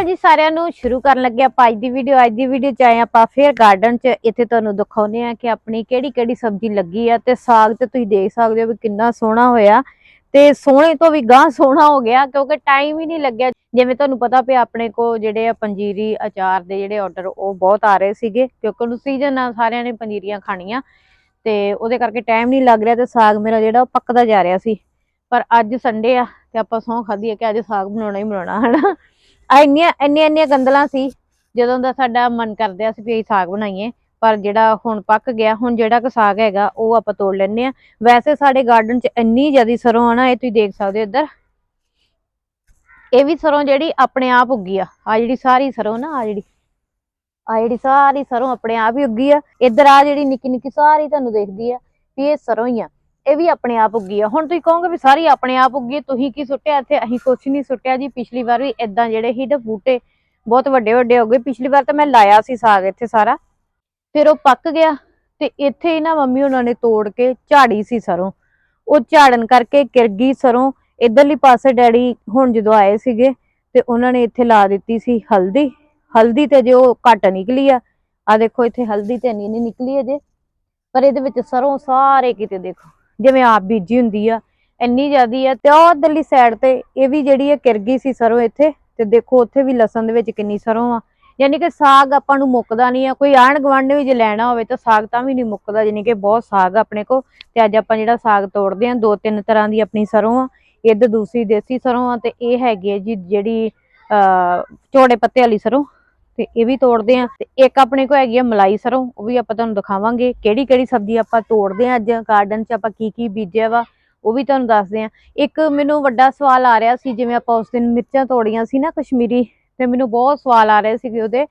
ਅਕਾਲ ਜੀ, ਸਾਰਿਆਂ ਨੂੰ ਸ਼ੁਰੂ ਕਰਨ ਲੱਗੇ ਆਪਾਂ ਅੱਜ ਦੀ ਵੀਡੀਓ ਅੱਜ ਦੀ ਵੀਡੀਓ ਚ ਆਏ ਆਪਾਂ, ਫੇਰ ਗਾਰਡਨ ਚ ਇੱਥੇ ਤੁਹਾਨੂੰ ਦਿਖਾਉਨੇ ਆ ਕਿ ਆਪਣੀ ਕਿਹੜੀ ਕਿਹੜੀ ਸਬਜ਼ੀ ਲੱਗੀ ਆ ਤੇ ਸਾਗ ਤੇ ਤੁਸੀਂ ਦੇਖ ਸਕਦੇ ਹੋ ਵੀ ਕਿੰਨਾ ਸੋਹਣਾ ਹੋਇਆ। ਤੇ ਸੋਹਣੇ ਤੋਂ ਵੀ ਗਾਂ ਸੋਹਣਾ ਹੋ ਗਿਆ, ਕਿਉਂਕਿ ਟਾਈਮ ਹੀ ਨਹੀਂ ਲੱਗਿਆ। ਜਿਵੇਂ ਤੁਹਾਨੂੰ ਪਤਾ ਪਿਆ ਆਪਣੇ ਕੋ ਜਿਹੜੇ ਆ ਪੰਜੀਰੀ ਅਚਾਰ ਦੇ ਜਿਹੜੇ ਆਰਡਰ ਉਹ ਬਹੁਤ ਆ ਰਹੇ ਸੀਗੇ, ਕਿਉਂਕਿ ਉਹਨੂੰ ਸੀਜ਼ਨ ਆ ਸਾਰਿਆਂ ਨੇ ਪੰਜੀਰੀਆਂ ਖਾਣੀਆਂ। ਤੇ ਉਹਦੇ ਕਰਕੇ ਟਾਈਮ ਨਹੀਂ ਲੱਗ ਰਿਹਾ ਤੇ ਸਾਗ ਮੇਰਾ ਜਿਹੜਾ ਉਹ ਪੱਕਦਾ ਜਾ ਰਿਹਾ ਸੀ। ਪਰ ਅੱਜ ਸੰਡੇ ਆ, ਤੇ ਆਪਾਂ ਸਹੁੰ ਖਾਧੀ ਹੈ ਕਿ ਅੱਜ ਸਾਗ ਬਣਾਉਣਾ ਹੀ ਬਣਾਉਣਾ, ਹਨਾ? ਆ ਇੰਨੀਆਂ ਇੰਨੀਆਂ ਇੰਨੀਆਂ ਗੰਦਲਾਂ ਸੀ, ਜਦੋਂ ਦਾ ਸਾਡਾ ਮਨ ਕਰਦਿਆ ਸੀ ਵੀ ਅਸੀਂ ਸਾਗ ਬਣਾਈਏ, ਪਰ ਜਿਹੜਾ ਹੁਣ ਪੱਕ ਗਿਆ, ਹੁਣ ਜਿਹੜਾ ਕਿ ਸਾਗ ਹੈਗਾ, ਉਹ ਆਪਾਂ ਤੋੜ ਲੈਣੇ ਆ ਵੈਸੇ ਸਾਡੇ ਗਾਰਡਨ 'ਚ ਇੰਨੀ ਜ਼ਿਆਦੀ ਸਰੋਂ ਆ ਨਾ, ਇਹ ਤੁਸੀਂ ਦੇਖ ਸਕਦੇ ਹੋ ਇੱਧਰ। ਇਹ ਵੀ ਸਰੋਂ ਜਿਹੜੀ ਆਪਣੇ ਆਪ ਉੱਗੀ ਆ ਆ ਜਿਹੜੀ ਸਾਰੀ ਸਰੋਂ ਨਾ ਆ ਜਿਹੜੀ ਆ ਜਿਹੜੀ ਸਾਰੀ ਸਰੋਂ ਆਪਣੇ ਆਪ ਹੀ ਉੱਗੀ ਆ। ਇੱਧਰ ਆ ਜਿਹੜੀ ਨਿੱਕੀ ਨਿੱਕੀ ਸਾਰੀ ਤੁਹਾਨੂੰ ਦੇਖਦੀ ਆ, ਵੀ ਇਹ ਸਰੋਂ ਹੀ ਆ। ਇਹ ਵੀ ਆਪਣੇ ਆਪ ਉੱਗੀ ਆ। ਹੁਣ ਤੁਸੀਂ ਕਹੋਗੇ ਵੀ ਸਾਰੀ ਆਪਣੇ ਆਪ ਉੱਗੀ ਤੁਸੀਂ ਕੀ ਸੁੱਟਿਆ ਇੱਥੇ? ਅਸੀਂ ਕੁਛ ਨਹੀਂ ਸੁੱਟਿਆ ਜੀ। ਪਿਛਲੀ ਵਾਰ ਵੀ ਇਦਾਂ ਜਿਹੜੇ ਸੀ ਨਾ ਬੂਟੇ ਬਹੁਤ ਵੱਡੇ ਵੱਡੇ ਹੋ ਗਏ। ਪਿਛਲੀ ਵਾਰ ਤਾਂ ਮੈਂ ਲਾਇਆ ਸੀ ਸਾਗ ਇੱਥੇ ਸਾਰਾ। ਫਿਰ ਉਹ ਪੱਕ ਗਿਆ ਤੇ ਇੱਥੇ ਹੀ ਨਾ ਮੰਮੀ ਉਹਨਾਂ ਨੇ ਤੋੜ ਕੇ ਝਾੜੀ ਸੀ ਸਰੋਂ। ਉਹ ਝਾੜਨ ਕਰਕੇ ਕਿਰ ਗਈ ਸਰੋਂ। ਇਧਰਲੀ ਪਾਸੇ ਡੈਡੀ ਹੁਣ ਜਦੋਂ ਆਏ ਸੀਗੇ ਤੇ ਉਹਨਾਂ ਨੇ ਇੱਥੇ ਲਾ ਦਿੱਤੀ ਸੀ ਹਲਦੀ। ਹਲਦੀ ਤੇ ਜੋ ਘੱਟ ਨਿਕਲੀ ਆ। ਆ ਦੇਖੋ, ਇੱਥੇ ਹਲਦੀ ਤੇ ਨਹੀਂ ਨਹੀਂ ਨਿਕਲੀ ਅਜੇ। ਪਰ ਇਹਦੇ ਵਿੱਚ ਸਰੋਂ ਸਾਰੇ ਕਿਤੇ ਦੇਖੋ। ਜਿਵੇਂ ਆਪ ਬੀਜੀ ਹੁੰਦੀ ਆ, ਇੰਨੀ ਜ਼ਿਆਦੀ ਆ, ਤੇ ਉਹ ਉਧਰਲੀ ਸਾਈਡ ਤੇ ਇਹ ਵੀ ਜਿਹੜੀ ਆ ਕਿਰਗੀ ਸੀ ਸਰੋਂ ਇੱਥੇ, ਤੇ ਦੇਖੋ ਉੱਥੇ ਵੀ ਲਸਣ ਦੇ ਵਿੱਚ ਕਿੰਨੀ ਸਰੋਂ ਆ। ਯਾਨੀ ਕਿ ਸਾਗ ਆਪਾਂ ਨੂੰ ਮੁੱਕਦਾ ਨਹੀਂ ਆ, ਕੋਈ ਆਣ ਗਵਾਂਢ ਵੀ ਜੇ ਲੈਣਾ ਹੋਵੇ ਤਾਂ ਸਾਗ ਤਾਂ ਵੀ ਨਹੀਂ ਮੁੱਕਦਾ, ਯਾਨੀ ਕਿ ਬਹੁਤ ਸਾਗ ਆ ਆਪਣੇ ਕੋ ਤੇ ਅੱਜ ਆਪਾਂ ਜਿਹੜਾ ਸਾਗ ਤੋੜਦੇ ਆ, ਦੋ ਤਿੰਨ ਤਰ੍ਹਾਂ ਦੀ ਆਪਣੀ ਸਰੋਂ ਆ, ਇੱਧਰ ਦੂਸਰੀ ਦੇਸੀ ਸਰੋਂ ਆ, ਤੇ ਇਹ ਹੈਗੀ ਹੈ ਜੀ ਜਿਹੜੀ, ਅਹ ਚੌੜੇ ਪੱਤੇ ਵਾਲੀ ਸਰੋਂ। ਤੇ ਇਹ ਵੀ ਤੋੜਦੇ ਆ। ਤੇ ਇੱਕ ਆਪਣੇ ਕੋ ਹੈਗੀ ਆ ਮਲਾਈ ਸਰੋਂ, ਉਹ ਵੀ ਆਪਾਂ ਤੁਹਾਨੂੰ ਦਿਖਾਵਾਂਗੇ। ਕਿਹੜੀ ਕਿਹੜੀ ਸਬਜ਼ੀ ਆਪਾਂ ਤੋੜਦੇ ਆ ਅੱਜ ਗਾਰਡਨ 'ਚ ਆਪਾਂ ਕੀ ਕੀ ਬੀਜਿਆ ਵਾ, ਉਹ ਵੀ ਤੁਹਾਨੂੰ ਦੱਸਦੇ ਆ। ਇੱਕ ਮੈਨੂੰ ਵੱਡਾ ਸਵਾਲ ਆ ਰਿਹਾ ਸੀ, ਜਿਵੇਂ ਆਪਾਂ ਉਸ ਦਿਨ ਮਿਰਚਾਂ ਤੋੜੀਆਂ ਸੀ ਨਾ ਕਸ਼ਮੀਰੀ, ਤੇ ਮੈਨੂੰ ਬਹੁਤ ਸਵਾਲ ਆ ਰਹੇ ਸੀਗੇ ਉਹਦੇ।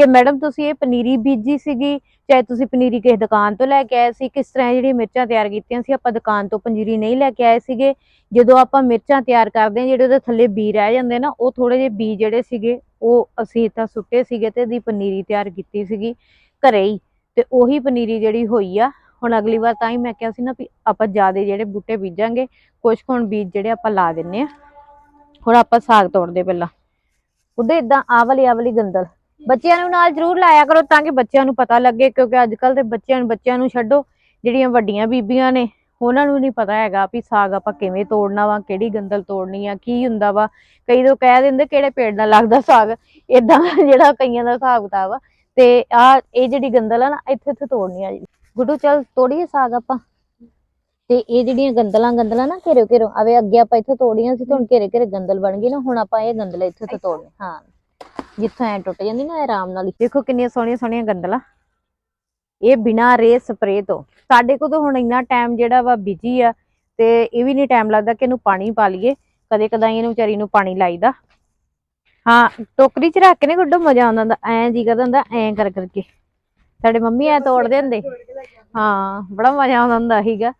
ਕਿ ਮੈਡਮ ਤੁਸੀਂ ਇਹ ਪਨੀਰੀ ਬੀਜੀ ਸੀਗੀ, ਚਾਹੇ ਤੁਸੀਂ ਪਨੀਰੀ ਕਿਸੇ ਦੁਕਾਨ ਤੋਂ ਲੈ ਕੇ ਆਏ ਸੀ, ਕਿਸ ਤਰ੍ਹਾਂ ਇਹ ਜਿਹੜੀਆਂ ਮਿਰਚਾਂ ਤਿਆਰ ਕੀਤੀਆਂ ਸੀ, ਆਪਾਂ ਦੁਕਾਨ ਤੋਂ ਪਨੀਰੀ ਨਹੀਂ ਲੈ ਕੇ ਆਏ ਸੀਗੇ। ਜਦੋਂ ਆਪਾਂ ਮਿਰਚਾਂ ਤਿਆਰ ਕਰਦੇ ਹਾਂ, ਜਿਹੜੇ ਉਹਦੇ ਥੱਲੇ ਬੀ ਰਹਿ ਜਾਂਦੇ ਨਾ, ਉਹ ਥੋੜੇ ਜਿਹੇ ਬੀ ਜਿਹੜੇ ਸੀਗੇ, ਉਹ ਅਸੀਂ ਤਾਂ ਸੁੱਟੇ ਸੀਗੇ ਤੇ ਇਹਦੀ ਪਨੀਰੀ ਤਿਆਰ ਕੀਤੀ ਸੀਗੀ ਘਰੇ ਹੀ। ਤੇ ਉਹੀ ਪਨੀਰੀ ਜਿਹੜੀ ਹੋਈ ਆ, ਹੁਣ ਅਗਲੀ ਵਾਰ ਤਾਂ ਹੀ ਮੈਂ ਕਿਹਾ ਸੀ ਨਾ ਵੀ ਆਪਾਂ ਜਿਆਦੇ ਜਿਹੜੇ ਬੂਟੇ ਬੀਜਾਂਗੇ ਕੁਝ ਹੁਣ ਬੀਜ ਜਿਹੜੇ ਆਪਾਂ ਲਾ ਦਿੰਨੇ ਆ। ਹੁਣ ਆਪਾਂ ਸਾਗ ਤੋੜਦੇ ਪਹਿਲਾਂ। ਉਹਦੇ ਇਦਾਂ ਆਹ ਵਾਲੀ ਆਹ ਵਾਲੀ ਗੰਦਲ। ਬੱਚਿਆਂ ਨੂੰ ਨਾਲ ਜ਼ਰੂਰ ਲਾਇਆ ਕਰੋ ਤਾਂ ਕਿ ਬੱਚਿਆਂ ਨੂੰ ਪਤਾ ਲੱਗੇ ਕਿਉਂਕਿ ਅੱਜ ਕੱਲ ਦੇ ਬੱਚਿਆਂ ਨੂੰ ਬੱਚਿਆਂ ਨੂੰ ਛੱਡੋ ਜਿਹੜੀਆਂ ਵੱਡੀਆਂ ਬੀਬੀਆਂ ਨੇ ਉਹਨਾਂ ਨੂੰ ਨਹੀਂ ਪਤਾ ਹੈਗਾ ਵੀ ਸਾਗ ਆਪਾਂ ਕਿਵੇਂ ਤੋੜਨਾ ਵਾ ਕਿਹੜੀ ਗੰਦਲ ਤੋੜਨੀ ਆ ਕੀ ਹੁੰਦਾ ਵਾ। ਕਈ ਲੋਕ ਕਹਿ ਦਿੰਦੇ ਕਿਹੜੇ ਪੇੜ ਨਾਲ ਲੱਗਦਾ ਸਾਗ ਇਦਾਂ ਜਿਹੜਾ ਕਈਆਂ ਦਾ ਹਿਸਾਬ ਕਿਤਾਬ ਆ। ਤੇ ਆ ਇਹ ਜਿਹੜੀ ਗੰਦਲ ਆ ਨਾ ਇੱਥੇ ਇੱਥੇ ਤੋੜਨੀ ਆ। ਜੀ ਗੁੱਡੂ ਚੱਲ ਤੋੜੀਏ ਸਾਗ ਆਪਾਂ। ਤੇ ਇਹ ਜਿਹੜੀਆਂ ਗੰਦਲਾਂ ਗੰਦਲਾਂ ਨਾ ਘੇਰੋ ਘੇਰੋ ਆਵੇ ਅੱਗੇ ਆਪਾਂ ਇੱਥੇ ਤੋੜੀਆਂ ਸੀ ਤੇ ਹੁਣ ਘੇਰੇ ਘੇਰੇ ਗੰਦਲ ਬਣ ਗਈ ਨਾ ਹੁਣ ਆਪਾਂ ਇਹ ਗੰਦਲ ਇੱਥੇ। ਤੋਂ ਤੋੜਨੇ ਹਾਂ। ਜਿੱਥੋਂ ਐ ਟੁੱਟ ਜਾਂਦੀ ਨਾ, ਇਹ ਆਰਾਮ ਨਾਲ ਹੀ। ਦੇਖੋ ਕਿੰਨੀਆਂ ਸੋਹਣੀਆਂ ਸੋਹਣੀਆਂ ਗੰਦਲਾਂ ਇਹ ਬਿਨਾ ਰੇ ਸਪਰੇ ਤੋਂ। ਸਾਡੇ ਕੋਲ ਤਾਂ ਹੁਣ ਇੰਨਾ ਟਾਈਮ ਜਿਹੜਾ ਵਾ ਬਿਜ਼ੀ ਆ, ਤੇ ਇਹ ਵੀ ਨਹੀਂ ਟਾਈਮ ਲੱਗਦਾ ਕਿ ਇਹਨੂੰ ਪਾਣੀ ਪਾ ਲਈਏ। ਕਦੇ ਕਦਾਈ ਇਹਨੂੰ ਵਿਚਾਰੀ ਨੂੰ ਪਾਣੀ ਲਾਈਦਾ। ਹਾਂ, ਟੋਕਰੀ 'ਚ ਰੱਖ ਕੇ ਨੇ ਗੁੱਡੋ ਮਜ਼ਾ ਆਉਂਦਾ ਹੁੰਦਾ। ਐਂ ਜੀ ਕਰਦਾ ਹੁੰਦਾ, ਐਂ ਕਰ ਕਰਕੇ। ਸਾਡੇ ਮੰਮੀ ਐ ਤੋੜਦੇ ਹੁੰਦੇ ਹਾਂ, ਬੜਾ ਮਜ਼ਾ ਆਉਂਦਾ ਹੁੰਦਾ ਸੀਗਾ।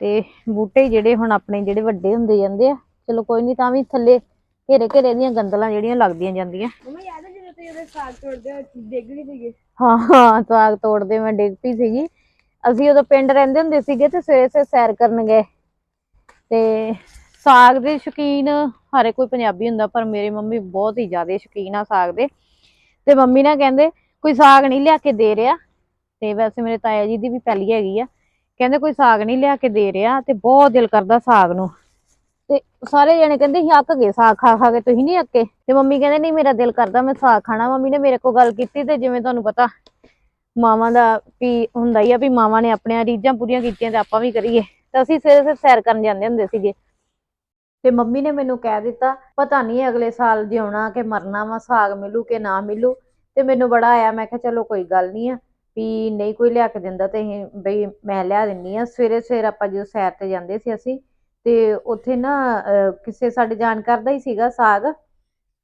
ਤੇ ਬੂਟੇ ਜਿਹੜੇ ਹੁਣ ਆਪਣੇ ਜਿਹੜੇ ਵੱਡੇ ਹੁੰਦੇ ਜਾਂਦੇ ਆ, ਚਲੋ ਕੋਈ ਨਹੀਂ ਤਾਂ ਵੀ ਥੱਲੇ ਘੇਰੇ ਘੇਰੇ ਦੀਆਂ ਗੰਦਲਾਂ ਜਿਹੜੀਆਂ ਲੱਗਦੀਆਂ ਜਾਂਦੀਆਂ। ਮਮਾ ਯਾਦ ਹੈ ਜਦੋਂ ਤੁਸੀਂ ਉਹਦੇ ਸਾਗ ਤੋੜਦੇ ਹੋ ਡਿੱਗ ਗਈ ਸੀਗੇ। ਹਾਂ ਹਾਂ ਸਾਗ ਤੋੜਦੇ ਮੈਂ ਡਿੱਗ ਪਈ ਸੀਗੀ। ਅਸੀਂ ਉਦੋਂ ਪਿੰਡ ਰਹਿੰਦੇ ਹੁੰਦੇ ਸੀਗੇ ਤੇ ਸਵੇਰੇ ਸਵੇਰੇ ਸੈਰ ਕਰਨ ਗਏ। ਤੇ ਸਾਗ ਦੇ ਸ਼ੌਕੀਨ ਹਰੇ ਕੋਈ ਪੰਜਾਬੀ ਹੁੰਦਾ ਪਰ ਮੇਰੇ ਮੰਮੀ ਬਹੁਤ ਹੀ ਜ਼ਿਆਦਾ ਸ਼ੌਕੀਨ ਆ ਸਾਗ ਦੇ। ਤੇ ਮੰਮੀ ਨਾ ਕਹਿੰਦੇ ਕੋਈ ਸਾਗ ਨਹੀਂ ਲਿਆ ਕੇ ਦੇ ਰਿਹਾ। ਤੇ ਵੈਸੇ ਮੇਰੇ ਤਾਇਆ ਜੀ ਦੀ ਵੀ ਪੈਲੀ ਹੈਗੀ ਆ। ਕਹਿੰਦੇ ਕੋਈ ਸਾਗ ਨਹੀਂ ਲਿਆ ਕੇ ਦੇ ਰਿਹਾ ਤੇ ਬਹੁਤ ਦਿਲ ਕਰਦਾ ਸਾਗ ਨੂੰ। ਤੇ ਸਾਰੇ ਜਣੇ ਕਹਿੰਦੇ ਸੀ ਅੱਕ ਗਏ, ਸਾਗ ਖਾ ਖਾ ਕੇ ਤੁਸੀਂ ਨਹੀਂ ਅੱਕੇ? ਤੇ ਮੰਮੀ ਕਹਿੰਦੇ, ਨਹੀਂ, ਮੇਰਾ ਦਿਲ ਕਰਦਾ, ਮੈਂ ਸਾਗ ਖਾਣਾ। ਮੰਮੀ ਨੇ ਮੇਰੇ ਕੋਲ ਗੱਲ ਕੀਤੀ ਤੇ ਜਿਵੇਂ ਤੁਹਾਨੂੰ ਪਤਾ, ਮਾਵਾਂ ਦਾ ਵੀ ਹੁੰਦਾ ਹੀ ਆ ਵੀ ਮਾਵਾਂ ਨੇ ਆਪਣੀਆਂ ਰੀਝਾਂ ਪੂਰੀਆਂ ਕੀਤੀਆਂ ਤੇ ਆਪਾਂ ਵੀ ਕਰੀਏ। ਤਾਂ ਅਸੀਂ ਸਵੇਰੇ ਸਵੇਰੇ ਸੈਰ ਕਰਨ ਜਾਂਦੇ ਹੁੰਦੇ ਸੀਗੇ। ਤੇ ਮੰਮੀ ਨੇ ਮੈਨੂੰ ਕਹਿ ਦਿੱਤਾ, ਪਤਾ ਨਹੀਂ ਅਗਲੇ ਸਾਲ ਜਿਉਣਾ ਕਿ ਮਰਨਾ ਵਾ, ਸਾਗ ਮਿਲੂ ਕਿ ਨਾ ਮਿਲੂ? ਤੇ ਮੈਨੂੰ ਬੜਾ ਆਇਆ, ਮੈਂ ਕਿਹਾ, ਚਲੋ, ਕੋਈ ਗੱਲ ਨਹੀਂ ਆ, ਵੀ ਨਹੀਂ ਕੋਈ ਲਿਆ ਕੇ ਦਿੰਦਾ ਤੇ ਅਸੀਂ, ਬਈ ਮੈਂ ਲਿਆ ਦਿੰਨੀ ਆ। ਸਵੇਰੇ ਸਵੇਰ ਆਪਾਂ ਜਦੋਂ ਸੈਰ ਤੇ ਜਾਂਦੇ ਸੀ ਅਸੀਂ ਤੇ ਉੱਥੇ ਨਾ ਅਹ, ਕਿਸੇ ਸਾਡੇ ਜਾਣਕਾਰ ਦਾ ਹੀ ਸੀਗਾ ਸਾਗ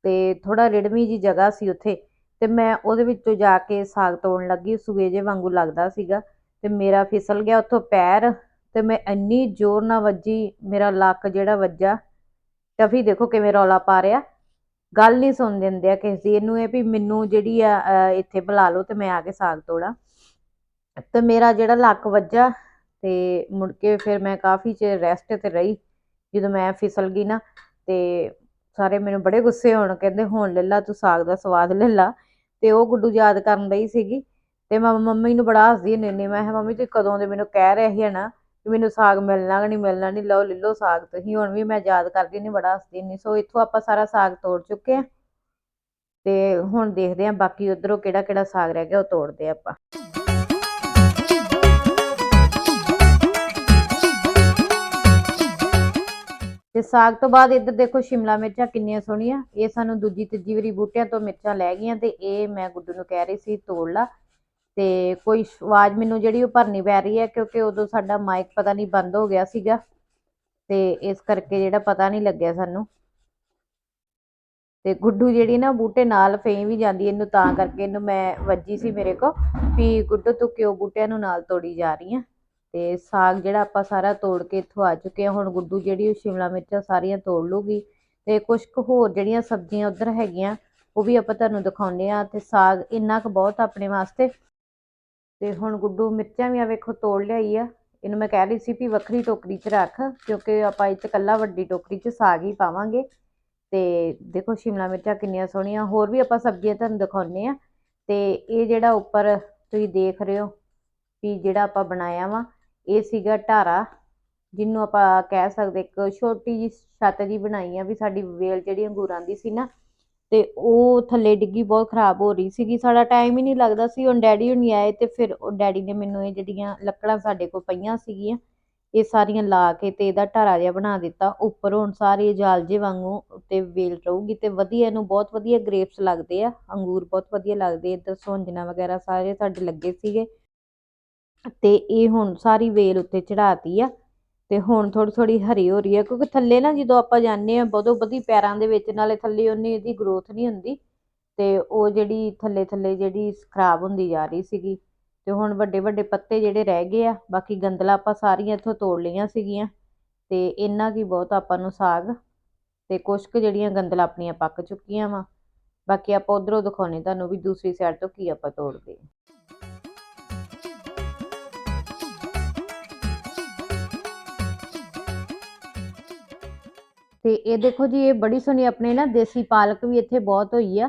ਤੇ ਥੋੜਾ ਰਿੜਵੀਂ ਜੀ ਜਗ੍ਹਾ ਸੀ ਉੱਥੇ ਤੇ ਮੈਂ ਉਹਦੇ ਵਿੱਚੋਂ ਜਾ ਕੇ ਸਾਗ ਤੋੜਨ ਲੱਗੀ ਸੂਏ ਜੇ ਵਾਂਗੂ ਲੱਗਦਾ ਸੀਗਾ ਤੇ ਮੇਰਾ ਫਿਸਲ ਗਿਆ ਉੱਥੋਂ ਪੈਰ ਤੇ ਮੈਂ ਇੰਨੀ ਜ਼ੋਰ ਨਾਲ ਵੱਜੀ ਮੇਰਾ ਲੱਕ ਜਿਹੜਾ ਵੱਜਾ ਟਫੀ ਦੇਖੋ ਕਿਵੇਂ ਰੌਲਾ ਪਾ ਰਿਹਾ ਗੱਲ ਨਹੀਂ ਸੁਣ ਦਿੰਦੇ ਆ ਕਿਸੇ ਦੀ ਇਹਨੂੰ ਇਹ ਵੀ ਮੈਨੂੰ ਜਿਹੜੀ ਆ ਅਹ, ਇੱਥੇ ਬੁਲਾ ਲਓ ਤੇ ਮੈਂ ਆ ਕੇ ਸਾਗ ਤੋੜਾਂ ਤੇ ਮੇਰਾ ਜਿਹੜਾ ਲੱਕ ਵੱਜਾ ਤੇ ਮੁੜ ਕੇ ਫਿਰ ਮੈਂ ਕਾਫੀ ਚਿਰ ਰੈਸਟ ਤੇ ਰਹੀ, ਜਦੋਂ ਮੈਂ ਫਿਸਲ ਗਈ ਨਾ, ਤੇ ਸਾਰੇ ਮੈਨੂੰ ਬੜੇ ਗੁੱਸੇ ਹੋਣ, ਕਹਿੰਦੇ, ਹੁਣ ਲੈ ਲਾ ਤੂੰ ਸਾਗ ਦਾ ਸਵਾਦ ਲੈ ਲਾ। ਤੇ ਉਹ ਗੁੱਡੂ ਯਾਦ ਕਰਨ ਲਈ ਸੀਗੀ, ਤੇ ਮੈਂ ਮੰਮੀ ਨੂੰ ਬੜਾ ਹੱਸਦੀ ਹੁੰਦੀ ਮੈਂ ਕਿਹਾ, ਮੰਮੀ, ਤੁਸੀਂ ਕਦੋਂ ਦੇ ਮੈਨੂੰ ਕਹਿ ਰਹੇ ਸੀ ਨਾ ਕਿ ਮੈਨੂੰ ਸਾਗ ਮਿਲਣਾ ਕਿ ਨਹੀਂ ਮਿਲਣਾ, ਨਹੀਂ ਲਓ, ਲੈ ਲਓ ਸਾਗ ਤੁਸੀਂ। ਹੁਣ ਵੀ ਮੈਂ ਯਾਦ ਕਰਦੀ ਹੁੰਦੀ, ਬੜਾ ਹੱਸਦੀ ਹੁੰਦੀ ਸੋ। ਇੱਥੋਂ ਆਪਾਂ ਸਾਰਾ ਸਾਗ ਤੋੜ ਚੁੱਕੇ ਆ ਤੇ ਹੁਣ ਦੇਖਦੇ ਆ ਬਾਕੀ ਉਧਰੋਂ ਕਿਹੜਾ ਕਿਹੜਾ ਸਾਗ ਰਹਿ ਗਿਆ, ਉਹ ਤੋੜਦੇ ਆਪਾਂ। ਤੇ ਸਾਗ ਤੋਂ ਬਾਅਦ ਇੱਧਰ ਦੇਖੋ ਸ਼ਿਮਲਾ ਮਿਰਚਾਂ ਕਿੰਨੀਆਂ ਸੋਹਣੀਆਂ। ਇਹ ਸਾਨੂੰ ਦੂਜੀ ਤੀਜੀ ਵਾਰੀ ਬੂਟਿਆਂ ਤੋਂ ਮਿਰਚਾਂ ਲੈ ਗਈਆਂ ਤੇ ਇਹ ਮੈਂ ਗੁੱਡੂ ਨੂੰ ਕਹਿ ਰਹੀ ਸੀ ਤੋੜ ਲਾ। ਤੇ ਕੋਈ ਆਵਾਜ਼ ਮੈਨੂੰ ਜਿਹੜੀ ਉਹ ਭਰਨੀ ਪੈ ਰਹੀ ਹੈ ਕਿਉਂਕਿ ਉਦੋਂ ਸਾਡਾ ਮਾਈਕ ਪਤਾ ਨਹੀਂ ਬੰਦ ਹੋ ਗਿਆ ਸੀਗਾ। ਤੇ ਇਸ ਕਰਕੇ ਜਿਹੜਾ ਪਤਾ ਨਹੀਂ ਲੱਗਿਆ ਸਾਨੂੰ। ਤੇ ਗੁੱਡੂ ਜਿਹੜੀ ਨਾ ਬੂਟੇ ਨਾਲ ਫੇਂ ਵੀ ਜਾਂਦੀ ਇਹਨੂੰ ਤਾਂ ਕਰਕੇ ਇਹਨੂੰ ਮੈਂ ਵੱਜੀ ਸੀ ਮੇਰੇ ਕੋ ਵੀ ਗੁੱਡੂ ਤੂੰ ਕਿਉਂ ਬੂਟਿਆਂ ਨੂੰ ਨਾਲ ਤੋੜੀ ਜਾ ਰਹੀ ਆ? ਤੇ ਸਾਗ ਜਿਹੜਾ ਆਪਾਂ ਸਾਰਾ ਤੋੜ ਕੇ ਇੱਥੋਂ ਆ ਚੁੱਕੇ ਹਾਂ। ਹੁਣ ਗੁੱਡੂ ਜਿਹੜੀ ਉਹ ਸ਼ਿਮਲਾ ਮਿਰਚਾਂ ਸਾਰੀਆਂ ਤੋੜ ਲੂਗੀ ਤੇ ਕੁਝ ਕੁ ਹੋਰ ਜਿਹੜੀਆਂ ਸਬਜ਼ੀਆਂ ਉਧਰ ਹੈਗੀਆਂ, ਉਹ ਵੀ ਆਪਾਂ ਤੁਹਾਨੂੰ ਦਿਖਾਉਂਦੇ ਆ ਤੇ ਸਾਗ ਇੰਨਾ ਕੁ ਬਹੁਤ ਆਪਣੇ ਵਾਸਤੇ। ਤੇ ਹੁਣ ਗੁੱਡੂ ਮਿਰਚਾਂ ਵੀ ਆ ਵੇਖੋ ਤੋੜ ਲਿਆਈ ਆ। ਇਹਨੂੰ ਮੈਂ ਕਹਿ ਰਹੀ ਸੀ ਵੀ ਵੱਖਰੀ ਟੋਕਰੀ 'ਚ ਰੱਖ, ਕਿਉਂਕਿ ਆਪਾਂ ਇਹ 'ਚ ਇਕੱਲਾ ਵੱਡੀ ਟੋਕਰੀ 'ਚ ਸਾਗ ਹੀ ਪਾਵਾਂਗੇ। ਤੇ ਦੇਖੋ ਸ਼ਿਮਲਾ ਮਿਰਚਾਂ ਕਿੰਨੀਆਂ ਸੋਹਣੀਆਂ, ਹੋਰ ਵੀ ਆਪਾਂ ਸਬਜ਼ੀਆਂ ਤੁਹਾਨੂੰ ਦਿਖਾਉਂਦੇ ਆ ਤੇ ਇਹ ਜਿਹੜਾ ਉੱਪਰ ਤੁਸੀਂ ਦੇਖ ਰਹੇ ਹੋ ਵੀ ਜਿਹੜਾ ਆਪਾਂ ਬਣਾਇਆ ਵਾ ਇਹ ਸੀਗਾ ਢਾਰਾ, ਜਿਹਨੂੰ ਆਪਾਂ ਕਹਿ ਸਕਦੇ ਇੱਕ ਛੋਟੀ ਜਿਹੀ ਛੱਤ ਜੀ ਬਣਾਈ ਆ ਵੀ ਸਾਡੀ ਵੇਲ ਜਿਹੜੀ ਅੰਗੂਰਾਂ ਦੀ ਸੀ ਨਾ, ਤੇ ਉਹ ਥੱਲੇ ਡਿੱਗੀ, ਬਹੁਤ ਖਰਾਬ ਹੋ ਰਹੀ ਸੀਗੀ। ਸਾਡਾ ਟਾਈਮ ਹੀ ਨਹੀਂ ਲੱਗਦਾ ਸੀ, ਹੁਣ ਡੈਡੀ ਹੁਣੀ ਆਏ ਤੇ ਫਿਰ ਉਹ ਡੈਡੀ ਨੇ ਮੈਨੂੰ ਇਹ ਜਿਹੜੀਆਂ ਲੱਕੜਾਂ ਸਾਡੇ ਕੋਲ ਪਈਆਂ ਸੀਗੀਆਂ, ਇਹ ਸਾਰੀਆਂ ਲਾ ਕੇ ਤੇ ਇਹਦਾ ਢਾਰਾ ਜਿਹਾ ਬਣਾ ਦਿੱਤਾ। ਉੱਪਰ ਹੁਣ ਸਾਰੇ ਜਾਲ ਜੇ ਵਾਂਗੂ ਉੱਤੇ ਵੇਲ ਰਹੂਗੀ ਤੇ ਵਧੀਆ ਇਹਨੂੰ ਬਹੁਤ ਵਧੀਆ ਗ੍ਰੇਪਸ ਲੱਗਦੇ ਆ, ਅੰਗੂਰ ਬਹੁਤ ਵਧੀਆ ਲੱਗਦੇ ਇੱਧਰ ਸੌਂਜਣਾ ਵਗੈਰਾ ਸਾਰੇ ਸਾਡੇ ਲੱਗੇ ਸੀਗੇ। ਅਤੇ ਇਹ ਹੁਣ ਸਾਰੀ ਵੇਲ ਉੱਤੇ ਚੜਾਤੀ ਆ ਅਤੇ ਹੁਣ ਥੋੜ੍ਹੀ ਥੋੜ੍ਹੀ ਹਰੀ ਹੋ ਰਹੀ ਹੈ ਕਿਉਂਕਿ ਥੱਲੇ ਨਾ ਜਦੋਂ ਆਪਾਂ ਜਾਂਦੇ ਹਾਂ ਬਦੋ ਬਦੀ ਪੈਰਾਂ ਦੇ ਵਿੱਚ, ਨਾਲੇ ਥੱਲੇ ਉਹਨੇ ਇਹਦੀ ਗਰੋਥ ਨਹੀਂ ਹੁੰਦੀ ਅਤੇ ਉਹ ਜਿਹੜੀ ਥੱਲੇ ਥੱਲੇ ਜਿਹੜੀ ਖਰਾਬ ਹੁੰਦੀ ਜਾ ਰਹੀ ਸੀਗੀ ਅਤੇ ਹੁਣ ਵੱਡੇ ਵੱਡੇ ਪੱਤੇ ਜਿਹੜੇ ਰਹਿ ਗਏ ਆ, ਬਾਕੀ ਗੰਦਲਾਂ ਆਪਾਂ ਸਾਰੀਆਂ ਇੱਥੋਂ ਤੋੜ ਲਈਆਂ ਸੀਗੀਆਂ ਅਤੇ ਇੰਨਾ ਕੀ ਬਹੁਤ ਆਪਾਂ ਨੂੰ ਸਾਗ ਅਤੇ ਕੁਛ ਕੁ ਜਿਹੜੀਆਂ ਗੰਦਲਾਂ ਆਪਣੀਆਂ ਪੱਕ ਚੁੱਕੀਆਂ ਵਾ। ਬਾਕੀ ਆਪਾਂ ਉੱਧਰੋਂ ਦਿਖਾਉਂਦੇ ਤੁਹਾਨੂੰ ਵੀ ਦੂਸਰੀ ਸਾਈਡ ਤੋਂ ਕੀ ਆਪਾਂ ਤੋੜਦੇ ਤੇ ਇਹ ਦੇਖੋ ਜੀ, ਇਹ ਬੜੀ ਸੋਹਣੀ ਆਪਣੇ ਨਾ ਦੇਸੀ ਪਾਲਕ ਵੀ ਇੱਥੇ ਬਹੁਤ ਹੋਈ ਆ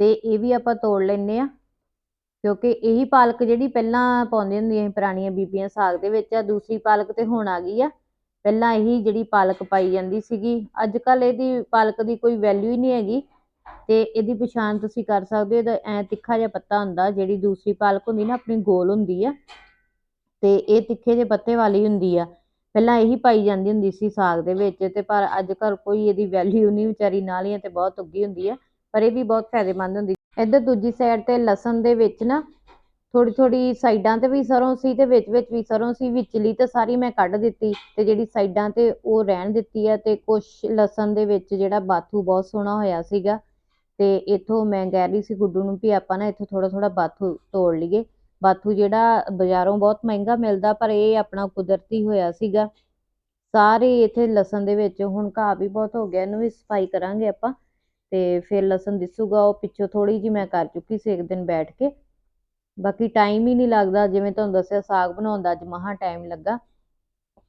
ਤੇ ਇਹ ਵੀ ਆਪਾਂ ਤੋੜ ਲੈਨੇ ਆ। ਕਿਉਂਕਿ ਇਹੀ ਪਾਲਕ ਜਿਹੜੀ ਪਹਿਲਾਂ ਪਾਉਂਦੀਆਂ ਹੁੰਦੀਆਂ ਸੀ ਪੁਰਾਣੀਆਂ ਬੀਬੀਆਂ ਸਾਗ ਦੇ ਵਿੱਚ ਆ, ਦੂਸਰੀ ਪਾਲਕ ਤੇ ਹੁਣ ਆ ਗਈ ਆ। ਪਹਿਲਾਂ ਇਹੀ ਜਿਹੜੀ ਪਾਲਕ ਪਾਈ ਜਾਂਦੀ ਸੀਗੀ। ਅੱਜ ਕੱਲ ਇਹਦੀ ਪਾਲਕ ਦੀ ਕੋਈ ਵੈਲਿਊ ਹੀ ਨਹੀਂ ਹੈਗੀ ਤੇ ਇਹਦੀ ਪਛਾਣ ਤੁਸੀਂ ਕਰ ਸਕਦੇ ਹੋ, ਇਹਦਾ ਐ ਤਿੱਖਾ ਜਿਹਾ ਪੱਤਾ ਹੁੰਦਾ ਜਿਹੜੀ ਦੂਸਰੀ ਪਾਲਕ ਹੁੰਦੀ ਨਾ, ਆਪਣੀ ਗੋਲ ਹੁੰਦੀ ਆ ਤੇ ਇਹ ਤਿੱਖੇ ਜਿਹੇ ਪੱਤੇ ਵਾਲੀ ਹੁੰਦੀ ਆ। ਪਹਿਲਾਂ ਇਹੀ ਪਾਈ ਜਾਂਦੀ ਹੁੰਦੀ ਸੀ ਸਾਗ ਦੇ ਵਿੱਚ ਤੇ ਪਰ ਅੱਜ ਕੱਲ ਕੋਈ ਇਹਦੀ ਵੈਲਿਊ ਨਹੀਂ, ਵਿਚਾਰੀ ਨਾਲੀਆਂ ਤੇ ਬਹੁਤ ਉੱਗੀ ਹੁੰਦੀ ਹੈ ਪਰ ਇਹ ਵੀ ਬਹੁਤ ਫਾਇਦੇਮੰਦ ਹੁੰਦੀ ਇੱਧਰ ਦੂਜੀ ਸਾਈਡ ਤੇ ਲਸਣ ਦੇ ਵਿੱਚ ਨਾ ਥੋੜੀ ਥੋੜੀ ਸਾਈਡਾਂ ਤੇ ਵੀ ਸਰੋਂ ਸੀ ਤੇ ਵਿੱਚ ਵਿੱਚ ਵੀ ਸਰੋਂ ਸੀ, ਵਿਚਲੀ ਤੇ ਸਾਰੀ ਮੈਂ ਕੱਢ ਦਿੱਤੀ ਤੇ ਜਿਹੜੀ ਸਾਈਡਾਂ ਤੇ ਉਹ ਰਹਿਣ ਦਿੱਤੀ ਆ ਤੇ ਕੁਛ ਲਸਣ ਦੇ ਵਿੱਚ ਜਿਹੜਾ ਬਾਥੂ ਬਹੁਤ ਸੋਹਣਾ ਹੋਇਆ ਸੀਗਾ ਤੇ ਇਥੋਂ ਮੈਂ ਕਹਿ ਰਹੀ ਸੀ ਗੁੱਡੂ ਨੂੰ ਵੀ ਆਪਾਂ ਨਾ ਇੱਥੋਂ ਥੋੜਾ ਥੋੜਾ ਬਾਥੂ ਤੋੜ ਲਈਏ। ਬਾਥੂ ਜਿਹੜਾ ਬਾਜ਼ਾਰੋਂ ਬਹੁਤ ਮਹਿੰਗਾ ਮਿਲਦਾ, ਪਰ ਇਹ ਆਪਣਾ ਕੁਦਰਤੀ ਹੋਇਆ ਸੀਗਾ। ਸਾਰੇ ਇੱਥੇ ਲਸਣ ਦੇ ਵਿੱਚ, ਹੁਣ ਘਾਹ ਵੀ ਬਹੁਤ ਹੋ ਗਿਆ, ਇਹਨੂੰ ਵੀ ਸਫ਼ਾਈ ਕਰਾਂਗੇ ਆਪਾਂ। ਤੇ ਫਿਰ ਲਸਣ ਦਿਸੂਗਾ, ਉਹ ਪਿੱਛੋਂ ਥੋੜੀ ਜੀ ਮੈਂ ਕਰ ਚੁੱਕੀ ਸੀ ਇੱਕ ਦਿਨ ਬੈਠ ਕੇ। ਬਾਕੀ ਟਾਈਮ ਹੀ ਨਹੀਂ ਲੱਗਦਾ, ਜਿਵੇਂ ਤੁਹਾਨੂੰ ਦੱਸਿਆ, ਸਾਗ ਬਣਾਉਣ ਦਾ ਅੱਜ ਮਹਾ ਟਾਈਮ ਲੱਗਾ।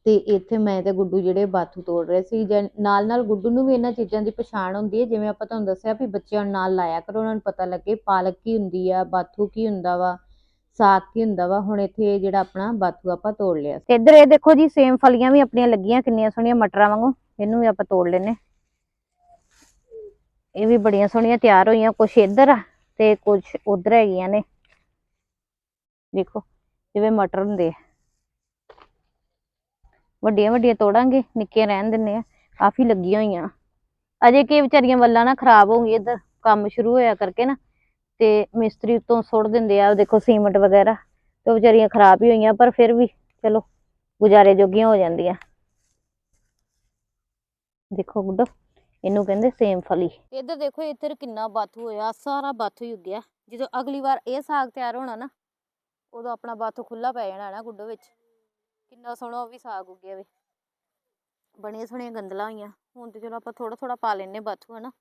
ਤੇ ਇੱਥੇ ਮੈਂ ਤੇ ਗੁੱਡੂ ਜਿਹੜੇ ਬਾਥੂ ਤੋੜ ਰਹੇ ਸੀ, ਜਾਂ ਨਾਲ ਨਾਲ ਗੁੱਡੂ ਨੂੰ ਵੀ ਇਹਨਾਂ ਚੀਜ਼ਾਂ ਦੀ ਪਛਾਣ ਹੁੰਦੀ ਹੈ। ਜਿਵੇਂ ਆਪਾਂ ਤੁਹਾਨੂੰ ਦੱਸਿਆ ਵੀ ਬੱਚਿਆਂ ਨੂੰ ਨਾਲ ਲਾਇਆ ਕਰੋ, ਉਹਨਾਂ ਨੂੰ ਪਤਾ ਲੱਗੇ ਪਾਲਕ ਕੀ ਹੁੰਦੀ ਆ, ਬਾਥੂ ਕੀ ਹੁੰਦਾ ਵਾ। ਸਾਗ ਕੀ ਹੁੰਦਾ ਵਾ? ਹੁਣ ਇੱਥੇ ਜਿਹੜਾ ਆਪਣਾ ਬਾਥੂ ਆਪਾਂ ਤੋੜ ਲਿਆ ਤੇ ਇੱਧਰ ਇਹ ਦੇਖੋ ਜੀ ਸੇਮ ਫਲੀਆਂ ਵੀ ਆਪਣੀਆਂ ਲੱਗੀਆਂ, ਕਿੰਨੀਆਂ ਸੋਹਣੀਆਂ ਮਟਰਾਂ ਵਾਂਗੂ। ਇਹਨੂੰ ਵੀ ਆਪਾਂ ਤੋੜ ਲੈਨੇ ਇਹ ਵੀ ਬੜੀਆਂ ਸੋਹਣੀਆਂ ਤਿਆਰ ਹੋਈਆਂ, ਕੁਛ ਇੱਧਰ ਤੇ ਕੁਛ ਉਧਰ ਹੈਗੀਆਂ ਨੇ। ਦੇਖੋ, ਜਿਵੇਂ ਮਟਰ ਹੁੰਦੇ ਆ। ਵੱਡੀਆਂ ਵੱਡੀਆਂ ਤੋੜਾਂਗੇ, ਨਿੱਕੀਆਂ ਰਹਿਣ ਦਿੰਨੇ ਆ ਕਾਫੀ ਲੱਗੀਆਂ ਹੋਈਆਂ। ਅਜੇ ਕਿ ਵਿਚਾਰੀਆਂ ਵੱਲਾਂ ਨਾ ਖਰਾਬ ਹੋ ਗਈ ਇੱਧਰ। ਕੰਮ ਸ਼ੁਰੂ ਹੋਇਆ ਕਰਕੇ ਨਾ। ਤੇ ਮਿਸਤਰੀ ਉੱਤੋਂ ਸੁੱਟ ਦਿੰਦੇ ਆ, ਦੇਖੋ ਸੀਮਟ ਵਗੈਰਾ ਤੇ ਵਿਚਾਰੀਆਂ ਖਰਾਬ ਹੀ ਹੋਈਆਂ, ਪਰ ਫਿਰ ਵੀ ਚਲੋ ਗੁਜ਼ਾਰੇ ਜੋਗੀਆਂ ਹੋ ਜਾਂਦੀਆਂ। ਦੇਖੋ ਗੁੱਡੋ, ਇਹਨੂੰ ਕਹਿੰਦੇ ਸੇਮ ਫਲੀ। ਇੱਧਰ ਦੇਖੋ, ਇੱਧਰ ਕਿੰਨਾ ਬਾਥੂ ਹੋਇਆ, ਸਾਰਾ ਬਾਥੂ ਹੀ ਉੱਗਿਆ। ਜਦੋਂ ਅਗਲੀ ਵਾਰ ਇਹ ਸਾਗ ਤਿਆਰ ਹੋਣਾ ਨਾ, ਉਦੋਂ ਆਪਣਾ ਬਾਥੂ ਖੁੱਲਾ ਪੈ ਜਾਣਾ ਨਾ ਗੁੱਡੋ ਵਿੱਚ। ਕਿੰਨਾ ਸੋਹਣਾ ਉਹ ਵੀ ਸਾਗ ਉੱਗਿਆ ਵੇ। ਬੜੀਆਂ ਸੋਹਣੀਆਂ ਗੰਦਲਾਂ ਹੋਈਆਂ। ਹੁਣ ਤੇ ਚਲੋ ਆਪਾਂ ਥੋੜਾ ਥੋੜਾ ਪਾ ਲੈਨੇ ਬਾਥੂ, ਹਨਾ।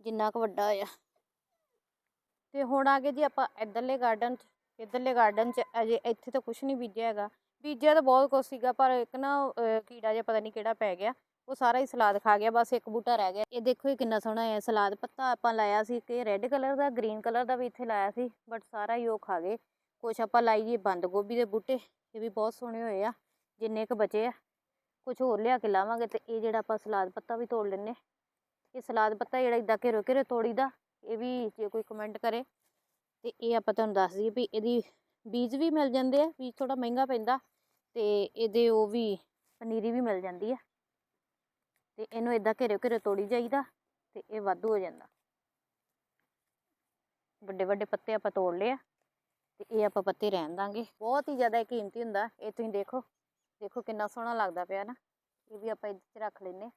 ਜਿੰਨਾ ਕੁ ਵੱਡਾ ਹੋਇਆ। ਤੇ ਹੁਣ ਆ ਗਏ ਜੀ ਆਪਾਂ ਇੱਧਰਲੇ ਗਾਰਡਨ 'ਚ ਇੱਧਰਲੇ ਗਾਰਡਨ 'ਚ ਅਜੇ ਇੱਥੇ ਤਾਂ ਕੁਝ ਨਹੀਂ ਬੀਜਿਆ ਹੈਗਾ। ਬੀਜਿਆ ਤਾਂ ਬਹੁਤ ਕੁਛ ਸੀਗਾ ਪਰ ਇੱਕ ਨਾ ਅਹ, ਕੀੜਾ ਜਿਹਾ ਪਤਾ ਨਹੀਂ ਕਿਹੜਾ ਪੈ ਗਿਆ ਉਹ ਸਾਰਾ ਹੀ ਸਲਾਦ ਖਾ ਗਿਆ ਬਸ ਇੱਕ ਬੂਟਾ ਰਹਿ ਗਿਆ। ਇਹ ਦੇਖੋ ਇਹ ਕਿੰਨਾ ਸੋਹਣਾ ਹੈ ਸਲਾਦ ਪੱਤਾ ਆਪਾਂ ਲਾਇਆ ਸੀ ਕਿ ਰੈੱਡ ਕਲਰ ਦਾ ਗ੍ਰੀਨ ਕਲਰ ਦਾ ਵੀ ਇੱਥੇ ਲਾਇਆ ਸੀ ਬਟ ਸਾਰਾ ਹੀ ਉਹ ਖਾ ਗਏ। ਕੁਛ ਆਪਾਂ ਲਾਈਏ ਬੰਦ ਗੋਭੀ ਦੇ ਬੂਟੇ ਇਹ ਵੀ ਬਹੁਤ ਸੋਹਣੇ ਹੋਏ ਆ ਜਿੰਨੇ ਕੁ ਬਚੇ ਆ। ਕੁਝ ਹੋਰ ਲਿਆ ਕੇ ਲਾਵਾਂਗੇ ਤੇ ਇਹ ਜਿਹੜਾ ਆਪਾਂ ਸਲਾਦ ਪੱਤਾ ਵੀ ਤੋੜ ਲੈਨੇ ਇਹ ਸਲਾਦ ਪੱਤਾ ਜਿਹੜਾ ਇਦਾਂ ਘੇਰੋ ਘੇਰੇ ਤੋੜੀਦਾ ਇਹ ਵੀ ਜੇ ਕੋਈ ਕਮੈਂਟ ਕਰੇ ਤੇ ਇਹ ਆਪਾਂ ਤੁਹਾਨੂੰ ਦੱਸ ਦਈਏ ਵੀ ਇਹਦੀ ਬੀਜ ਵੀ ਮਿਲ ਜਾਂਦੇ ਆ, ਬੀਜ ਥੋੜਾ ਮਹਿੰਗਾ ਪੈਂਦਾ ਤੇ ਇਹਦੇ ਉਹ ਵੀ ਪਨੀਰੀ ਵੀ ਮਿਲ ਜਾਂਦੀ ਆ। ਤੇ ਇਹਨੂੰ ਇਦਾਂ ਘੇਰੇ ਘੇਰੇ ਤੋੜੀ ਜਾਈਦਾ ਤੇ ਇਹ ਵਾਧੂ ਹੋ ਜਾਂਦਾ। ਵੱਡੇ ਵੱਡੇ ਪੱਤੇ ਆਪਾਂ ਤੋੜ ਲਏ ਆ ਤੇ ਇਹ ਆਪਾਂ ਪੱਤੇ ਰਹਿਣ ਦਾਂਗੇ। ਬਹੁਤ ਹੀ ਜ਼ਿਆਦਾ ਇਹ ਕੀਮਤੀ ਹੁੰਦਾ, ਇਹ ਤੁਸੀਂ ਦੇਖੋ ਦੇਖੋ ਕਿੰਨਾ ਸੋਹਣਾ ਲੱਗਦਾ ਪਿਆ ਨਾ। ਇਹ ਵੀ ਆਪਾਂ ਇਹਦੇ 'ਚ ਰੱਖ ਲੈਨੇ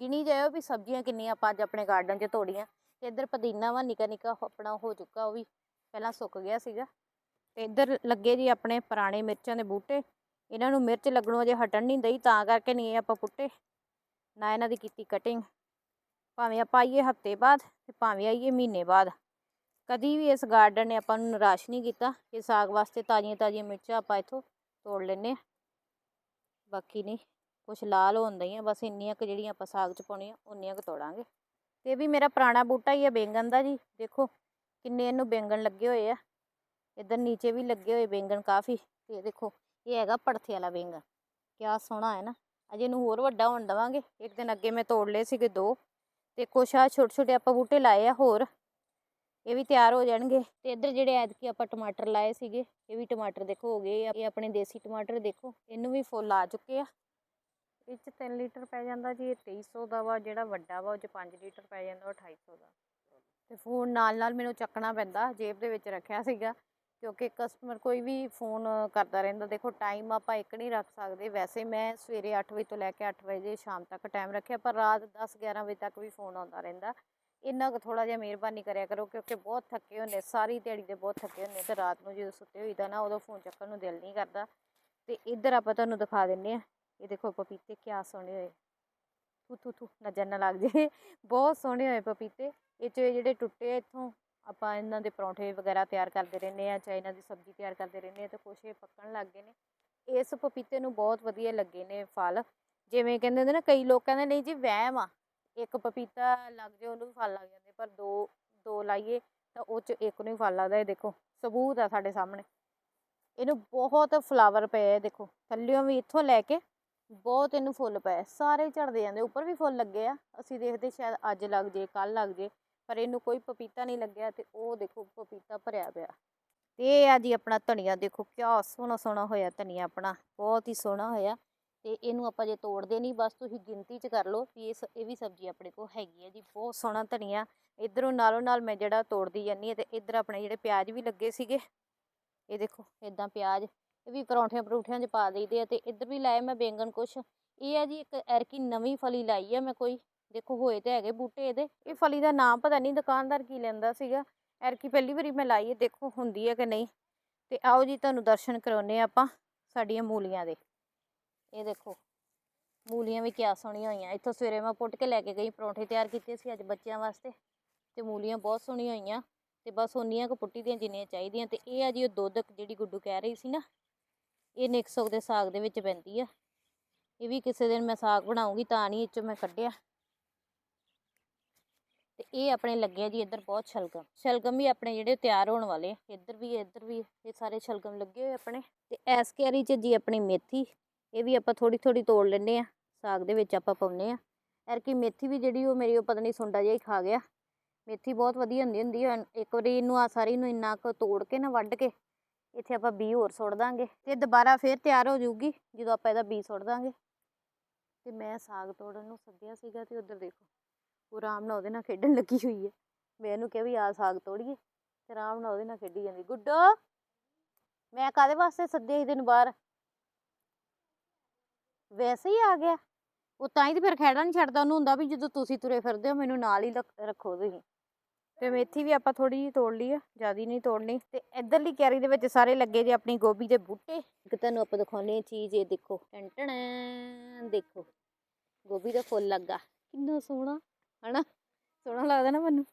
ਗਿਣੀ ਜਾਇਓ ਵੀ ਸਬਜ਼ੀਆਂ ਕਿੰਨੀਆਂ ਆਪਾਂ ਅੱਜ ਆਪਣੇ ਗਾਰਡਨ 'ਚ ਤੋੜੀਆਂ ਤੇ ਇੱਧਰ ਪੁਦੀਨਾ ਵਾ ਨਿੱਕਾ ਨਿੱਕਾ ਆਪਣਾ ਹੋ ਚੁੱਕਾ, ਉਹ ਵੀ ਪਹਿਲਾਂ ਸੁੱਕ ਗਿਆ ਸੀਗਾ। ਤੇ ਇੱਧਰ ਲੱਗੇ ਜੀ ਆਪਣੇ ਪੁਰਾਣੇ ਮਿਰਚਾਂ ਦੇ ਬੂਟੇ, ਇਹਨਾਂ ਨੂੰ ਮਿਰਚ ਲੱਗਣੋਂ ਅਜੇ ਹਟਣ ਨਹੀਂ ਦਈ, ਤਾਂ ਕਰਕੇ ਨਹੀਂ ਇਹ ਆਪਾਂ ਪੁੱਟੇ ਨਾ ਇਹਨਾਂ ਦੀ ਕੀਤੀ ਕਟਿੰਗ ਭਾਵੇਂ ਆਪਾਂ ਆਈਏ ਹਫ਼ਤੇ ਬਾਅਦ ਤੇ ਭਾਵੇਂ ਆਈਏ ਮਹੀਨੇ ਬਾਅਦ। ਕਦੀ ਵੀ ਇਸ ਗਾਰਡਨ ਨੇ ਆਪਾਂ ਨੂੰ ਨਿਰਾਸ਼ ਨਹੀਂ ਕੀਤਾ ਇਹ ਸਾਗ ਵਾਸਤੇ ਤਾਜ਼ੀਆਂ ਤਾਜ਼ੀਆਂ ਮਿਰਚਾਂ ਆਪਾਂ ਇੱਥੋਂ ਤੋੜ ਲੈਨੇ ਆ ਬਾਕੀ ਨਹੀਂ। ਕੁਛ ਲਾਲ ਹੋਣ ਦਈਆਂ ਬਸ ਇੰਨੀਆਂ ਕੁ ਜਿਹੜੀਆਂ ਆਪਾਂ ਸਾਗ 'ਚ ਪਾਉਣੀਆਂ, ਉਨੀਆਂ ਕੁ ਤੋੜਾਂਗੇ। ਤੇ ਇਹ ਵੀ ਮੇਰਾ ਪੁਰਾਣਾ ਬੂਟਾ ਹੀ ਆ ਬੈਂਗਣ ਦਾ ਜੀ, ਦੇਖੋ ਕਿੰਨੇ ਇਹਨੂੰ ਬੈਂਗਣ ਲੱਗੇ ਹੋਏ ਆ। ਇੱਧਰ ਨੀਚੇ ਵੀ ਲੱਗੇ ਹੋਏ ਬੈਂਗਣ ਕਾਫੀ, ਤੇ ਦੇਖੋ, ਇਹ ਹੈਗਾ ਪੜਥੇ ਵਾਲਾ ਬੈਂਗਣ। ਕਿਆ ਸੋਹਣਾ ਹੈ ਨਾ, ਅਜੇ ਇਹਨੂੰ ਹੋਰ ਵੱਡਾ ਹੋਣ ਦਵਾਂਗੇ। ਇੱਕ ਦਿਨ ਅੱਗੇ ਮੈਂ ਤੋੜ ਲਏ ਸੀਗੇ ਦੋ। ਤੇ ਕੁਛ ਆ ਛੋਟੇ ਛੋਟੇ ਆਪਾਂ ਬੂਟੇ ਲਾਏ ਆ ਹੋਰ। ਇਹ ਵੀ ਤਿਆਰ ਹੋ ਜਾਣਗੇ। ਤੇ ਇੱਧਰ ਜਿਹੜੇ ਐਤਕੀ ਆਪਾਂ ਟਮਾਟਰ ਲਾਏ ਸੀਗੇ, ਇਹ ਵੀ ਟਮਾਟਰ ਦੇਖੋ ਹੋ ਗਏ ਆ। ਇਹ ਆਪਣੇ ਦੇਸੀ ਟਮਾਟਰ ਦੇਖੋ, ਇਹਨੂੰ ਵੀ ਫੁੱਲ ਆ ਚੁੱਕੇ ਆ। ਇਹ 'ਚ 3 ਲੀਟਰ ਪੈ ਜਾਂਦਾ ਜੀ, ਇਹ 2300 ਦਾ ਵਾ, ਜਿਹੜਾ ਵੱਡਾ ਵਾ, ਉਹ 'ਚ 5 ਲੀਟਰ ਪੈ ਜਾਂਦਾ, ਉਹ 2800 ਦਾ। ਤੇ ਫੋਨ ਨਾਲ ਨਾਲ ਮੈਨੂੰ ਚੱਕਣਾ ਪੈਂਦਾ, ਜੇਬ ਦੇ ਵਿੱਚ ਰੱਖਿਆ ਸੀਗਾ, ਕਿਉਂਕਿ ਕਸਟਮਰ ਕੋਈ ਵੀ ਫੋਨ ਕਰਦਾ ਰਹਿੰਦਾ, ਦੇਖੋ ਟਾਈਮ ਆਪਾਂ ਇੱਕ ਨਹੀਂ ਰੱਖ ਸਕਦੇ। ਵੈਸੇ ਮੈਂ ਸਵੇਰੇ 8 ਵਜੇ ਤੋਂ ਲੈ ਕੇ 8 ਵਜੇ ਸ਼ਾਮ ਤੱਕ ਟਾਈਮ ਰੱਖਿਆ, ਪਰ ਰਾਤ 10 11 ਵਜੇ ਤੱਕ ਵੀ ਫੋਨ ਆਉਂਦਾ ਰਹਿੰਦਾ। ਇੰਨਾ ਕੁ ਥੋੜਾ ਜਿਹਾ ਮਿਹਰਬਾਨੀ ਕਰਿਆ ਕਰੋ, ਕਿਉਂਕਿ ਬਹੁਤ ਥੱਕੇ ਹੁੰਦੇ, ਸਾਰੀ ਦਿਹਾੜੀ ਦੇ ਬਹੁਤ ਥੱਕੇ ਹੁੰਦੇ, ਤੇ ਰਾਤ ਨੂੰ ਜਦੋਂ ਸੁੱਤੇ ਹੋਈਦਾ ਨਾ, ਉਦੋਂ ਫੋਨ ਚੱਕਣ ਨੂੰ ਦਿਲ ਨਹੀਂ ਕਰਦਾ। ਤੇ ਇੱਧਰ ਆਪਾਂ ਤੁਹਾਨੂੰ ਦਿਖਾ ਦਿੰਨੇ ਆ ਇਹ ਦੇਖੋ ਪਪੀਤੇ ਕਿਆ ਸੋਹਣੇ ਹੋਏ। ਥੂ ਥੂ ਥੂ ਨਜ਼ਰ ਨਾ ਲੱਗ ਜੇ। ਬਹੁਤ ਸੋਹਣੇ ਹੋਏ ਪਪੀਤੇ। ਇਹ 'ਚ ਜਿਹੜੇ ਟੁੱਟੇ ਇੱਥੋਂ, ਆਪਾਂ ਇਹਨਾਂ ਦੇ ਪਰੌਂਠੇ ਵਗੈਰਾ ਤਿਆਰ ਕਰਦੇ ਰਹਿੰਦੇ ਆ, ਚਾਹੇ ਇਹਨਾਂ ਦੀ ਸਬਜ਼ੀ ਤਿਆਰ ਕਰਦੇ ਰਹਿੰਦੇ ਆ, ਤੇ ਕੁਛ ਇਹ ਪੱਕਣ ਲੱਗ ਗਏ ਨੇ। ਇਸ ਪਪੀਤੇ ਨੂੰ ਬਹੁਤ ਵਧੀਆ ਲੱਗੇ ਨੇ ਫਲ। ਜਿਵੇਂ ਕਹਿੰਦੇ ਹੁੰਦੇ ਨਾ, ਕਈ ਲੋਕ ਕਹਿੰਦੇ ਨਹੀਂ ਜੀ, ਵਹਿਮ ਆ। ਇੱਕ ਪਪੀਤਾ ਲੱਗ ਜੇ, ਉਹਨੂੰ ਵੀ ਫਲ ਲੱਗ ਜਾਂਦੇ, ਪਰ ਦੋ ਦੋ ਲਾਈਏ, ਤਾਂ ਉਹ 'ਚ ਇੱਕ ਨੂੰ ਹੀ ਫਲ ਲੱਗਦਾ। ਇਹ ਦੇਖੋ, ਸਬੂਤ ਆ ਸਾਡੇ ਸਾਹਮਣੇ। ਇਹਨੂੰ ਬਹੁਤ ਫਲਾਵਰ ਪਏ ਆ ਦੇਖੋ। ਥੱਲਿਓਂ ਵੀ ਇੱਥੋਂ ਲੈ ਕੇ ਬਹੁਤ ਇਹਨੂੰ ਫੁੱਲ ਪਏ ਸਾਰੇ ਝੜਦੇ ਜਾਂਦੇ, ਉੱਪਰ ਵੀ ਫੁੱਲ ਲੱਗੇ ਆ, ਅਸੀਂ ਦੇਖਦੇ ਸ਼ਾਇਦ ਅੱਜ ਲੱਗ ਜੇ ਕੱਲ ਲੱਗ ਜੇ, ਪਰ ਇਹਨੂੰ ਕੋਈ ਪਪੀਤਾ ਨਹੀਂ ਲੱਗਿਆ ਤੇ ਉਹ ਦੇਖੋ ਪਪੀਤਾ ਭਰਿਆ ਪਿਆ। ਤੇ ਇਹ ਆ ਜੀ ਆਪਣਾ ਧਨੀਆ, ਦੇਖੋ ਕਿਆ ਸੋਹਣਾ ਸੋਹਣਾ ਹੋਇਆ ਧਨੀਆ ਆਪਣਾ, ਬਹੁਤ ਹੀ ਸੋਹਣਾ ਹੋਇਆ। ਤੇ ਇਹਨੂੰ ਆਪਾਂ ਜੇ ਤੋੜਦੇ ਨਹੀਂ, ਬਸ ਤੁਸੀਂ ਗਿਣਤੀ 'ਚ ਕਰ ਲਓ ਵੀ ਇਸ ਇਹ ਵੀ ਸਬਜ਼ੀ ਆਪਣੇ ਕੋਲ ਹੈਗੀ ਹੈ ਜੀ, ਬਹੁਤ ਸੋਹਣਾ ਧਨੀਆ। ਇਧਰੋਂ ਨਾਲੋਂ ਨਾਲ ਮੈਂ ਜਿਹੜਾ ਤੋੜਦੀ ਜਾਂਦੀ ਹਾਂ ਤੇ ਇੱਧਰ ਆਪਣੇ ਜਿਹੜੇ ਪਿਆਜ਼ ਵੀ ਲੱਗੇ ਸੀਗੇ, ਇਹ ਦੇਖੋ, ਇਦਾਂ ਪਿਆਜ਼ ਇਹ ਵੀ ਪਰੌਂਠਿਆਂ ਪਰੌਂਠਿਆਂ 'ਚ ਪਾ ਦਈਦੇ ਆ ਤੇ ਇੱਧਰ ਵੀ ਲਾਏ ਮੈਂ ਬੈਂਗਣ ਕੁਛ। ਇਹ ਆ ਜੀ ਇੱਕ ਐਰਕੀ ਨਵੀਂ ਫਲੀ ਲਾਈ ਆ ਮੈਂ ਕੋਈ। ਦੇਖੋ ਹੋਏ ਤੇ ਹੈਗੇ ਬੂਟੇ ਇਹਦੇ। ਇਹ ਫਲੀ ਦਾ ਨਾਮ ਪਤਾ ਨਹੀਂ ਦੁਕਾਨਦਾਰ ਕੀ ਲੈਂਦਾ ਸੀਗਾ। ਐਰਕੀ ਪਹਿਲੀ ਵਾਰੀ ਮੈਂ ਲਾਈ ਹੈ ਦੇਖੋ ਹੁੰਦੀ ਹੈ ਕਿ ਨਹੀਂ। ਤੇ ਆਓ ਜੀ ਤੁਹਾਨੂੰ ਦਰਸ਼ਨ ਕਰਾਉਨੇ ਆ ਆਪਾਂ ਸਾਡੀਆਂ ਮੂਲੀਆਂ ਦੇ। ਇਹ ਦੇਖੋ, ਮੂਲੀਆਂ ਵੀ ਕਿਆ ਸੋਹਣੀਆਂ ਹੋਈਆਂ। ਇੱਥੋਂ ਸਵੇਰੇ ਮੈਂ ਪੁੱਟ ਕੇ ਲੈ ਕੇ ਗਈ, ਪਰੌਂਠੇ ਤਿਆਰ ਕੀਤੇ ਸੀ ਅੱਜ ਬੱਚਿਆਂ ਵਾਸਤੇ। ਤੇ ਮੂਲੀਆਂ ਬਹੁਤ ਸੋਹਣੀਆਂ ਹੋਈਆਂ। ਤੇ ਬਸ ਉਨੀਆਂ ਕੁ ਪੁੱਟੀ ਦੀਆਂ ਜਿੰਨੀਆਂ ਚਾਹੀਦੀਆਂ। ਤੇ ਇਹ ਆ ਜੀ ਉਹ ਦੁੱਧ ਜਿਹੜੀ ਗੁੱਡੂ ਕਹਿ ਰਹੀ ਸੀ ਨਾ ਇਹ ਨਿਕਸੋਕ ਦੇ ਸਾਗ ਦੇ ਵਿੱਚ ਪੈਂਦੀ ਆ। ਇਹ ਵੀ ਕਿਸੇ ਦਿਨ ਮੈਂ ਸਾਗ ਬਣਾਉਂਗੀ ਤਾਂ ਨਹੀਂ ਇਹ 'ਚੋਂ ਮੈਂ ਕੱਢਿਆ। ਤੇ ਇਹ ਆਪਣੇ ਲੱਗੇ ਜੀ ਇੱਧਰ ਬਹੁਤ ਸ਼ਲਗਮ। ਸ਼ਲਗਮ ਵੀ ਆਪਣੇ ਜਿਹੜੇ ਤਿਆਰ ਹੋਣ ਵਾਲੇ ਇੱਧਰ ਵੀ ਇੱਧਰ ਵੀ ਇਹ ਸਾਰੇ ਸ਼ਲਗਮ ਲੱਗੇ ਹੋਏ ਆਪਣੇ। ਤੇ ਐਸ ਕਿਆਰੀ 'ਚ ਜੀ ਆਪਣੀ ਮੇਥੀ, ਇਹ ਵੀ ਆਪਾਂ ਥੋੜੀ ਥੋੜੀ ਤੋੜ ਲੈਂਦੇ ਆ। ਸਾਗ ਦੇ ਵਿੱਚ ਆਪਾਂ ਪਾਉਂਦੇ ਆ। ਐਰਕੀ ਮੇਥੀ ਵੀ ਜਿਹੜੀ ਉਹ ਮੇਰੀ ਉਹ ਪਤਾ ਨਹੀਂ ਸੁੰਡਾ ਜਿਹਾ ਹੀ ਖਾ ਗਿਆ। ਮੇਥੀ ਬਹੁਤ ਵਧੀਆ ਹੁੰਦੀ ਹੁੰਦੀ ਆ। ਇੱਕ ਵਾਰੀ ਇਹਨੂੰ ਆ ਸਾਰੀ ਨੂੰ ਇੰਨਾ ਕੁ ਤੋੜ ਕੇ ਨਾ ਵੱਢ ਕੇ ਇੱਥੇ ਆਪਾਂ ਬੀ ਹੋਰ ਸੁੱਟ ਦਾਂਗੇ ਤੇ ਦੁਬਾਰਾ ਫੇਰ ਤਿਆਰ ਹੋ ਜਾਊਗੀ, ਜਦੋਂ ਆਪਾਂ ਇਹਦਾ ਬੀ ਸੁੱਟ ਦਾਂਗੇ। ਤੇ ਮੈਂ ਸਾਗ ਤੋੜਨ ਨੂੰ ਸੱਦਿਆ ਸੀਗਾ ਤੇ ਉਧਰ ਦੇਖੋ, ਉਹ ਆਰਾਮ ਨਾਲ ਉਹਦੇ ਨਾਲ ਖੇਡਣ ਲੱਗੀ ਹੋਈ ਹੈ। ਮੈਂ ਇਹਨੂੰ ਕਿਹਾ ਵੀ ਆ ਸਾਗ ਤੋੜੀਏ ਤੇ ਆਰਾਮ ਨਾਲ ਉਹਦੇ ਨਾਲ ਖੇਡੀ ਜਾਂਦੀ। ਗੁੱਡੋ, ਮੈਂ ਕਾਦੇ ਵਾਸਤੇ ਸੱਦਿਆ ਸੀ ਤੈਨੂੰ ਬਾਹਰ? ਵੈਸੇ ਹੀ ਆ ਗਿਆ। ਉਹ ਤਾਂ ਹੀ ਤੇ ਫਿਰ ਖਹਿੜਾ ਨਹੀਂ ਛੱਡਦਾ, ਉਹਨੂੰ ਹੁੰਦਾ ਵੀ ਜਦੋਂ ਤੁਸੀਂ ਤੁਰੇ ਫਿਰਦੇ ਹੋ, ਮੈਨੂੰ ਨਾਲ ਹੀ ਲੱਕ- ਰੱਖੋ ਤੁਸੀਂ। ਤੇ ਮੇਥੀ ਵੀ ਆਪਾਂ ਥੋੜੀ ਜਿਹੀ ਤੋੜ ਲਈ ਆ ਜਿਆਦੀ ਨਹੀਂ ਤੋੜਨੀ। ਤੇ ਇਧਰਲੀ ਕਿਆਰੀ ਦੇ ਵਿੱਚ ਸਾਰੇ ਲੱਗੇ ਜੇ ਆਪਣੀ ਗੋਭੀ ਦੇ ਬੂਟੇ। ਇੱਕ ਤੁਹਾਨੂੰ ਆਪਾਂ ਦਿਖਾਉਣੇ ਆ ਚੀਜ਼ ਇਹ ਦੇਖੋ। ਟੰਟਣ ਦੇਖੋ। ਗੋਭੀ ਦਾ ਫੁੱਲ ਲੱਗਾ। ਕਿੰਨਾ ਸੋਹਣਾ ਹਨਾ? ਸੋਹਣਾ ਲੱਗਦਾ ਨਾ ਮੈਨੂੰ।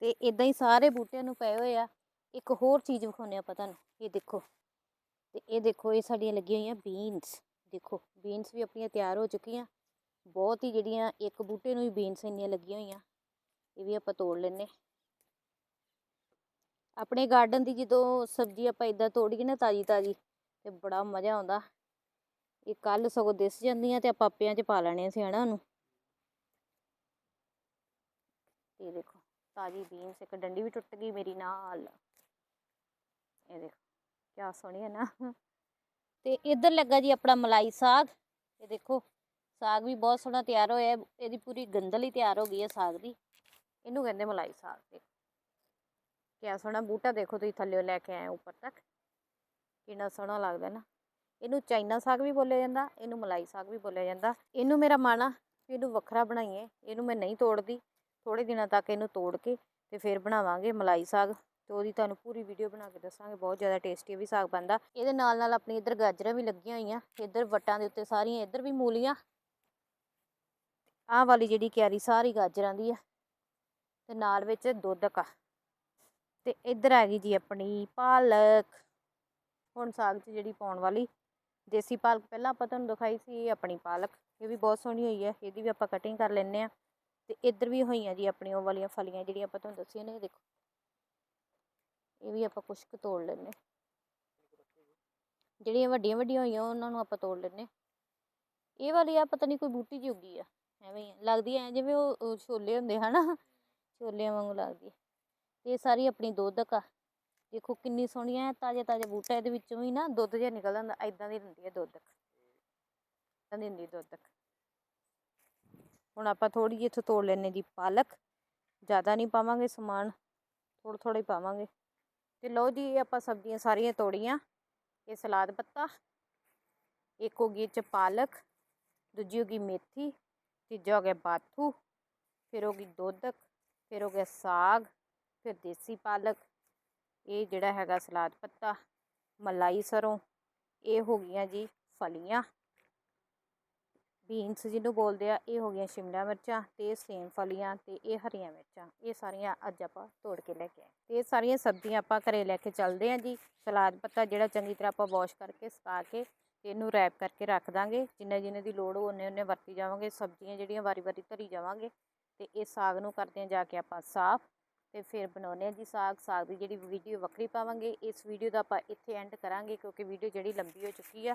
ਤੇ ਇਦਾਂ ਹੀ ਸਾਰੇ ਬੂਟਿਆਂ ਨੂੰ ਪਏ ਹੋਏ ਆ। ਇੱਕ ਹੋਰ ਚੀਜ਼ ਵਿਖਾਉਣੇ ਆਪਾਂ ਤੁਹਾਨੂੰ। ਇਹ ਦੇਖੋ। ਤੇ ਇਹ ਦੇਖੋ ਇਹ ਸਾਡੀਆਂ ਲੱਗੀਆਂ ਹੋਈਆਂ ਬੀਨਸ। ਦੇਖੋ ਬੀਨਸ ਵੀ ਆਪਣੀਆਂ ਤਿਆਰ ਹੋ ਚੁੱਕੀਆਂ। ਬਹੁਤ ਹੀ ਜਿਹੜੀਆਂ ਇੱਕ ਬੂਟੇ ਨੂੰ ਹੀ ਬੀਨਸ ਇੰਨੀਆਂ ਲੱਗੀਆਂ ਹੋਈਆਂ। ਇਹ ਵੀ ਆਪਾਂ ਤੋੜ ਲੈਨੇ ਆਪਣੇ ਗਾਰਡਨ ਦੀ ਜਦੋਂ ਸਬਜ਼ੀ ਆਪਾਂ ਇਦਾਂ ਤੋੜੀਏ ਨਾ ਤਾਜੀ ਤਾਜੀ, ਤੇ ਬੜਾ ਮਜ਼ਾ ਆਉਂਦਾ। ਇਹ ਕੱਲ ਸਗੋਂ ਦਿਸ ਜਾਂਦੀਆਂ ਤੇ ਆਪਾਂ ਆਪਿਆਂ 'ਚ ਪਾ ਲੈਣੇ ਸੀ ਹਨਾ ਉਹਨੂੰ। ਇਹ ਦੇਖੋ, ਤਾਜੀ ਬੀਨਸ ਇੱਕ ਡੰਡੀ ਵੀ ਟੁੱਟ ਗਈ ਮੇਰੀ ਨਾਲ। ਇਹ ਦੇਖੋ, ਕਿਆ ਸੋਹਣੀ ਹੈ ਨਾ। ਤੇ ਇੱਧਰ ਲੱਗਾ ਜੀ ਆਪਣਾ ਮਲਾਈ ਸਾਗ। ਇਹ ਦੇਖੋ, ਸਾਗ ਵੀ ਬਹੁਤ ਸੋਹਣਾ ਤਿਆਰ ਹੋਇਆ। ਇਹਦੀ ਪੂਰੀ ਗੰਦਲ ਹੀ ਤਿਆਰ ਹੋ ਗਈ ਹੈ ਸਾਗ ਦੀ। ਇਹਨੂੰ ਕਹਿੰਦੇ ਮਲਾਈ ਸਾਗ। ਤੇ ਕਿਆ ਸੋਹਣਾ ਬੂਟਾ ਦੇਖੋ ਤੁਸੀਂ ਥੱਲੇ ਲੈ ਕੇ ਆਏ ਹੋ ਉੱਪਰ ਤੱਕ। ਕਿੰਨਾ ਸੋਹਣਾ ਲੱਗਦਾ ਨਾ। ਇਹਨੂੰ ਚਾਈਨਾ ਸਾਗ ਵੀ ਬੋਲਿਆ ਜਾਂਦਾ, ਇਹਨੂੰ ਮਲਾਈ ਸਾਗ ਵੀ ਬੋਲਿਆ ਜਾਂਦਾ। ਇਹਨੂੰ ਮੇਰਾ ਮਨ ਆ ਵੀ ਇਹਨੂੰ ਵੱਖਰਾ ਬਣਾਈਏ, ਇਹਨੂੰ ਮੈਂ ਨਹੀਂ ਤੋੜਦੀ। ਥੋੜੇ ਦਿਨਾਂ ਤੱਕ ਇਹਨੂੰ ਤੋੜ ਕੇ ਤੇ ਫਿਰ ਬਣਾਵਾਂਗੇ ਮਲਾਈ ਸਾਗ ਤੇ ਉਹਦੀ ਤੁਹਾਨੂੰ ਪੂਰੀ ਵੀਡੀਓ ਬਣਾ ਕੇ ਦੱਸਾਂਗੇ, ਬਹੁਤ ਜ਼ਿਆਦਾ ਟੇਸਟੀ ਵੀ ਸਾਗ ਬਣਦਾ। ਇਹਦੇ ਨਾਲ ਨਾਲ ਆਪਣੀ ਇੱਧਰ ਗਾਜਰਾਂ ਵੀ ਲੱਗੀਆਂ ਹੋਈਆਂ, ਇੱਧਰ ਵੱਟਾਂ ਦੇ ਉੱਤੇ ਸਾਰੀਆਂ, ਇੱਧਰ ਵੀ ਮੂਲੀਆਂ। ਆਹ ਵਾਲੀ ਜਿਹੜੀ ਕਿਆਰੀ ਸਾਰੀ ਗਾਜਰਾਂ ਦੀ ਆ। ਤੇ ਨਾਲ ਵਿੱਚ ਦੁੱਧ ਕਾ। ਤੇ ਇੱਧਰ ਆ ਗਈ ਜੀ ਆਪਣੀ ਪਾਲਕ। ਹੁਣ ਸਾਗ 'ਚ ਜਿਹੜੀ ਪਾਉਣ ਵਾਲੀ ਦੇਸੀ ਪਾਲਕ, ਪਹਿਲਾਂ ਆਪਾਂ ਤੁਹਾਨੂੰ ਦਿਖਾਈ ਸੀ ਇਹ ਆਪਣੀ ਪਾਲਕ, ਇਹ ਵੀ ਬਹੁਤ ਸੋਹਣੀ ਹੋਈ ਹੈ, ਇਹਦੀ ਵੀ ਆਪਾਂ ਕਟਿੰਗ ਕਰ ਲੈਂਦੇ ਆ ਤੇ ਇੱਧਰ ਵੀ ਹੋਈਆਂ ਜੀ ਆਪਣੀ ਉਹ ਵਾਲੀਆਂ ਫਲੀਆਂ ਜਿਹੜੀਆਂ ਆਪਾਂ ਤੁਹਾਨੂੰ ਦੱਸੀਆਂ ਨੇ ਦੇਖੋ। ਇਹ ਵੀ ਆਪਾਂ ਕੁਛ ਕੁ ਤੋੜ ਲੈਂਦੇ ਜਿਹੜੀਆਂ ਵੱਡੀਆਂ ਵੱਡੀਆਂ ਹੋਈਆਂ, ਉਹਨਾਂ ਨੂੰ ਆਪਾਂ ਤੋੜ ਲੈਂਦੇ ਇਹ ਵਾਲੀ ਆ, ਪਤਾ ਨਹੀਂ ਕੋਈ ਬੂਟੀ ਜਿਹੀ ਉੱਗੀ ਆ, ਐਵੇਂ ਹੀ ਆ। ਲੱਗਦੀ ਐ ਜਿਵੇਂ ਉਹ ਛੋਲੇ ਹੁੰਦੇ ਹਨਾ? ਛੋਲਿਆਂ ਵਾਂਗੂ ਲੱਗਦੀ ਹੈ ਤੇ ਇਹ ਸਾਰੀ ਆਪਣੀ ਦੁੱਧ ਆ ਦੇਖੋ ਕਿੰਨੀ ਸੋਹਣੀ ਹੈ ਤਾਜ਼ਾ ਤਾਜ਼ੇ ਬੂਟਾ ਇਹਦੇ ਵਿੱਚੋਂ ਹੀ ਨਾ ਦੁੱਧ ਜਿਹਾ ਨਿਕਲਦਾ ਹੁੰਦਾ ਐਦਾਂ ਦੀ ਹੁੰਦੀ ਹੈ ਦੁੱਧ। ਐਦਾਂ ਦੀ ਹੁੰਦੀ ਦੁੱਧ। ਹੁਣ ਆਪਾਂ ਥੋੜੀ ਜਿਹੀ ਇੱਥੋਂ ਤੋੜ ਲੈਣੇ ਜੀ ਪਾਲਕ। ਜ਼ਿਆਦਾ ਨਹੀਂ ਪਾਵਾਂਗੇ ਸਮਾਨ ਥੋੜਾ ਥੋੜਾ ਹੀ ਪਾਵਾਂਗੇ। ਤੇ ਲਓ ਜੀ, ਇਹ ਆਪਾਂ ਸਬਜ਼ੀਆਂ ਸਾਰੀਆਂ ਤੋੜੀਆਂ, ਇਹ ਸਲਾਦ ਪੱਤਾ, ਇੱਕ ਹੋ ਗਈ 'ਚ ਪਾਲਕ, ਦੂਜੀ ਹੋ ਗਈ ਮੇਥੀ, ਤੀਜਾ ਹੋ ਗਿਆ ਬਾਥੂ, ਫਿਰ ਹੋ ਗਈ ਦੁੱਧਕ ਫਿਰ ਹੋ ਗਿਆ ਸਾਗ ਫਿਰ ਦੇਸੀ ਪਾਲਕ, ਇਹ ਜਿਹੜਾ ਹੈਗਾ ਸਲਾਦ ਪੱਤਾ, ਮਲਾਈ ਸਰੋਂ, ਇਹ ਹੋ ਗਈਆਂ ਜੀ ਫਲੀਆਂ। ਬੀਨਸ ਜਿਹਨੂੰ ਬੋਲਦੇ ਆ, ਇਹ ਹੋ ਗਈਆਂ ਸ਼ਿਮਲਾ ਮਿਰਚਾਂ ਤੇ ਸੇਮ ਫਲੀਆਂ ਤੇ ਇਹ ਹਰੀਆਂ ਮਿਰਚਾਂ, ਇਹ ਸਾਰੀਆਂ ਅੱਜ ਆਪਾਂ ਤੋੜ ਕੇ ਲੈ ਕੇ ਆਏ। ਤੇ ਇਹ ਸਾਰੀਆਂ ਸਬਜ਼ੀਆਂ ਆਪਾਂ ਘਰੇ ਲੈ ਕੇ ਚੱਲਦੇ ਆਂ ਜੀ। ਸਲਾਦ ਪੱਤਾ ਜਿਹੜਾ ਚੰਗੀ ਤਰ੍ਹਾਂ ਆਪਾਂ ਵਾਸ਼ ਕਰਕੇ ਸੁਕਾ ਕੇ ਤੇ ਇਹਨੂੰ ਰੈਪ ਕਰਕੇ ਰੱਖ ਦਾਂਗੇ। ਜਿੰਨੇ ਜਿੰਨੇ ਦੀ ਲੋੜ ਉਹਨੇ ਉਹਨੇ ਵਰਤੀ ਜਾਵਾਂਗੇ। ਸਬਜ਼ੀਆਂ ਜਿਹੜੀਆਂ ਵਾਰੀ-ਵਾਰੀ ਧਰੀ ਜਾਵਾਂਗੇ ਤੇ ਇਹ ਸਾਗ ਨੂੰ ਕਰਦੇ ਆਂ ਜਾ ਕੇ ਆਪਾਂ ਸਾਫ਼। ਤੇ ਫਿਰ ਬਣਾਉਂਦੇ ਹਾਂ ਜੀ ਸਾਗ ਸਾਗ ਦੀ ਜਿਹੜੀ ਵੀਡੀਓ ਵੱਖਰੀ ਪਾਵਾਂਗੇ, ਇਸ ਵੀਡੀਓ ਦਾ ਆਪਾਂ ਇੱਥੇ ਐਂਡ ਕਰਾਂਗੇ ਕਿਉਂਕਿ ਵੀਡੀਓ ਜਿਹੜੀ ਲੰਬੀ ਹੋ ਚੁੱਕੀ ਆ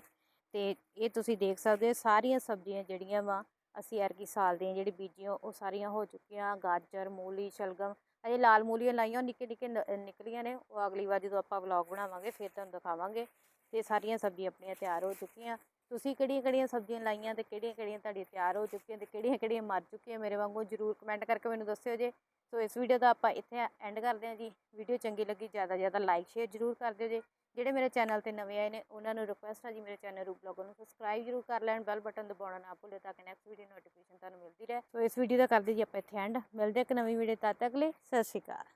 ਤੇ ਇਹ ਤੁਸੀਂ ਦੇਖ ਸਕਦੇ ਹੋ ਸਾਰੀਆਂ ਸਬਜ਼ੀਆਂ ਜਿਹੜੀਆਂ ਵਾ, ਅਸੀਂ ਐਰਕੀ ਸਾਲ ਦੀਆਂ ਜਿਹੜੀ ਬੀਜੀਆਂ, ਉਹ ਸਾਰੀਆਂ ਹੋ ਚੁੱਕੀਆਂ, ਗਾਜਰ, ਮੂਲੀ, ਸ਼ਲਗਮ ਅਜੇ ਲਾਲ ਮੂਲੀਆਂ ਲਾਈਆਂ, ਉਹ ਨਿੱਕੇ ਨਿੱਕੇ ਨ- ਨਿਕਲੀਆਂ ਨੇ, ਉਹ ਅਗਲੀ ਵਾਰ ਜਦੋਂ ਆਪਾਂ ਵਲੌਗ ਬਣਾਵਾਂਗੇ, ਫਿਰ ਤੁਹਾਨੂੰ ਦਿਖਾਵਾਂਗੇ ਤੇ ਸਾਰੀਆਂ ਸਬਜ਼ੀਆਂ ਆਪਣੀਆਂ ਤਿਆਰ ਹੋ ਚੁੱਕੀਆਂ। ਤੁਸੀਂ ਕਿਹੜੀਆਂ ਕਿਹੜੀਆਂ ਸਬਜ਼ੀਆਂ ਲਾਈਆਂ ਤੇ ਕਿਹੜੀਆਂ ਕਿਹੜੀਆਂ ਤੁਹਾਡੀਆਂ ਤਿਆਰ ਹੋ ਚੁੱਕੀਆਂ ਤੇ ਕਿਹੜੀਆਂ ਕਿਹੜੀਆਂ ਮਰ ਚੁੱਕੀਆਂ ਮੇਰੇ ਵਾਂਗੂ ਜਰੂਰ ਕਮੈਂਟ ਕਰਕੇ ਮੈਨੂੰ ਦੱਸਿਓ ਜੇ। ਸੋ ਇਸ ਵੀਡੀਓ ਦਾ ਆਪਾਂ ਇੱਥੇ ਐਂਡ ਕਰਦੇ ਹਾਂ ਜੀ। ਵੀਡੀਓ ਚੰਗੀ ਲੱਗੀ ਜ਼ਿਆਦਾ ਜ਼ਿਆਦਾ ਲਾਈਕ ਸ਼ੇਅਰ ਜਰੂਰ ਕਰ ਦਿਓ ਜੇ। ਜਿਹੜੇ ਮੇਰੇ ਚੈਨਲ ਤੇ ਨਵੇਂ ਆਏ ਨੇ, ਉਹਨਾਂ ਨੂੰ ਰਿਕੁਐਸਟ ਹੈ ਜੀ ਮੇਰੇ ਚੈਨਲ ਰੂਪ ਬਲੌਗ ਨੂੰ ਸਬਸਕ੍ਰਾਈਬ ਜਰੂਰ ਕਰ ਲੈਣ ਬੈਲ ਬਟਨ ਦਬਾਉਣਾ ਨਾ ਭੁੱਲਿਓ ਤਾਂ ਕਿ ਨੈਕਸਟ ਵੀਡੀਓ ਨੋਟੀਫਿਕੇਸ਼ਨ ਤੁਹਾਨੂੰ ਮਿਲਦੀ ਰਹੇ। ਸੋ ਇਸ ਵੀਡੀਓ ਦਾ ਕਰਦੇ ਜੀ ਆਪਾਂ ਇੱਥੇ ਐਂਡ ਮਿਲਦੇ ਇੱਕ ਨਵੀਂ ਵੀਡੀਓ ਤਦ ਤੱਕ ਲਈ। ਸਤਿ ਸ਼੍ਰੀ ਅਕਾਲ।